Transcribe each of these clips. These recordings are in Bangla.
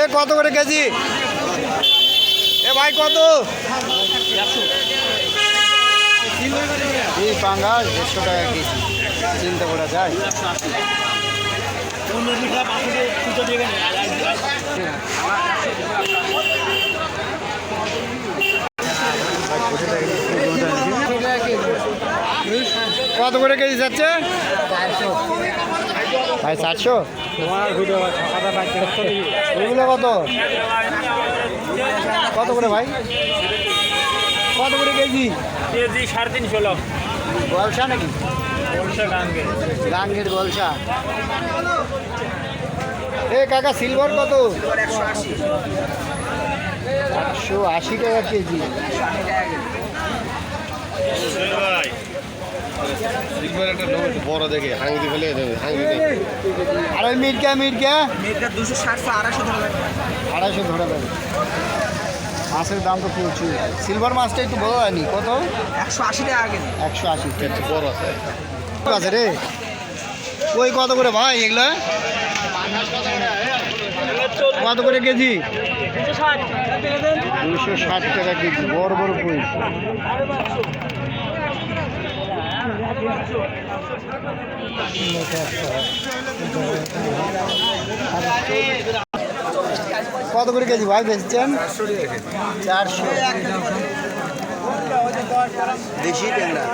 এ কত করে কেজি? এ ভাই কত? এই পাঙ্গাস দেড়শো টাকা কেজি। চিন্তা করা যায়। কত করে কেজি যাচ্ছে? ভাই চারশো? এগুলো কত? কত করে ভাই? কত করে কেজি? কেজি সাড়ে তিনশো লোক গলসা নাকি? গাঙ্গের গলসা। এ কাকা সিলভার কত? একশো আশি টাকা কেজি। বড় দেখে হাঙ্গি ফেলে হাঙ্গি ওই মিরকা মিরকা। মেয়েটা দুশো ষাটশো আড়াইশো ধরে আড়াইশো ধরে দেবে মাছের দাম তো প্রচুর। সিলভার মাছটা একটু বড় হয়নি। কত? একশো আশি টাকা আগে একশো আশি বড় আছে। আছে রে। কই কত করে ভাই এগুলো? কত করে কেজি? দুশো ষাট। টাকা কেজি। বড় বড় কই কত করে কেজি ভাই বেচছেন? চারশো। দেশি ট্যাংরা।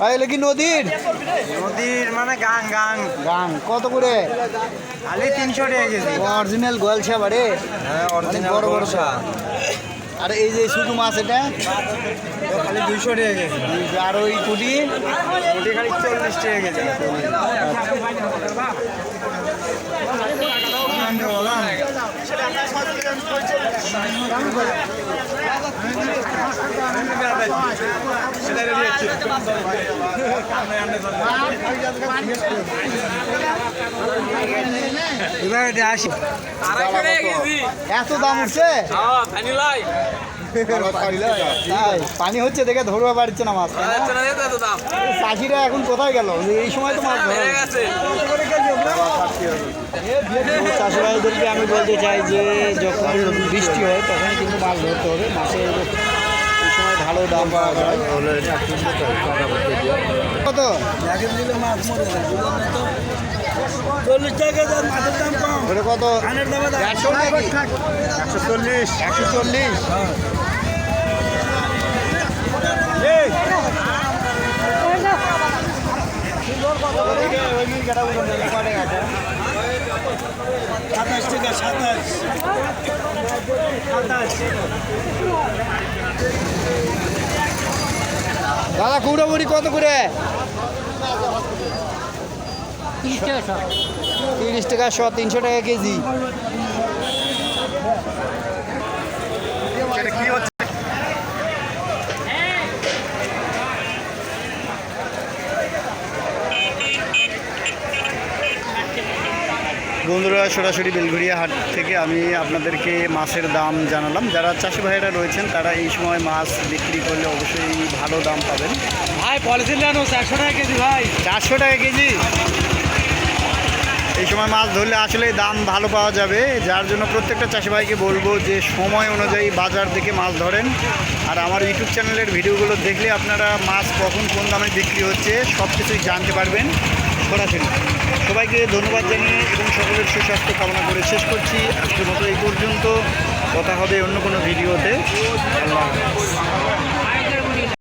ভাই এগুলো কি নদীর? নদীর মানে গাং গাং। গান কত করে? খালি তিনশো টাকা কেজি। অরিজিনাল গোয়ালসা বাড়ে? হ্যাঁ অনেক বড় বড়। আর এই যে শুধু মাছ এটা? খালি দুইশো টাকা কেজি। আর ওই কুটি? ওটি খালি চল্লিশ টাকা কেজি এবার এটা আসি। এত দাম উঠছে? হ্যাঁ পানি হচ্ছে দেখে ধরবা পারছে না মাছ। চাষিরা এখন কোথায় গেল? এই সময় তো মাছ ধরে গেছে। আমি বলতে চাই যে যখন বৃষ্টি হয় তখন কিন্তু মাছ ধরতে হবে। মাছের সময় ভালো দাম পাওয়া যায়। কত? চল্লিশ টাকা দাম মাছের দাম কম। ওটা কত? ধানের দামে দাম একশো চল্লিশ। একশো চল্লিশ। সাতাশ টাকা সাতাশ। সাতাশ। দাদা কুড়ো মুড়ি কত করে? তিরিশ টাকা শ তিনশো টাকা কেজি। বন্ধুরা সরাসরি বেলঘড়িয়া হাট থেকে আমি আপনাদেরকে মাছের দাম জানালাম। যারা চাষি ভাইয়েরা রয়েছেন তারা এই সময় মাছ বিক্রি করলে অবশ্যই ভালো দাম পাবেন। ভাই পলিথিন চারশো টাকা কেজি ভাই। চারশো টাকা কেজি? সময় মাছ ধরলে আসলে দাম ভালো পাওয়া যাবে। যার জন্য প্রত্যেকটা চাষি ভাইকে বলব যে সময় অনুযায়ী বাজার থেকে মাছ ধরেন। আর আমার ইউটিউব চ্যানেলের ভিডিওগুলো দেখলে আপনারা মাছ কখন কোন দামে বিক্রি হচ্ছে সব কিছুই জানতে পারবেন। সরাসরি। সবাইকে ধন্যবাদ জানিয়ে এবং সকলের সুস্বাস্থ্য কামনা করে শেষ করছি। আজকের মতো এই পর্যন্ত। কথা হবে অন্য কোনো ভিডিওতে। আল্লাহ।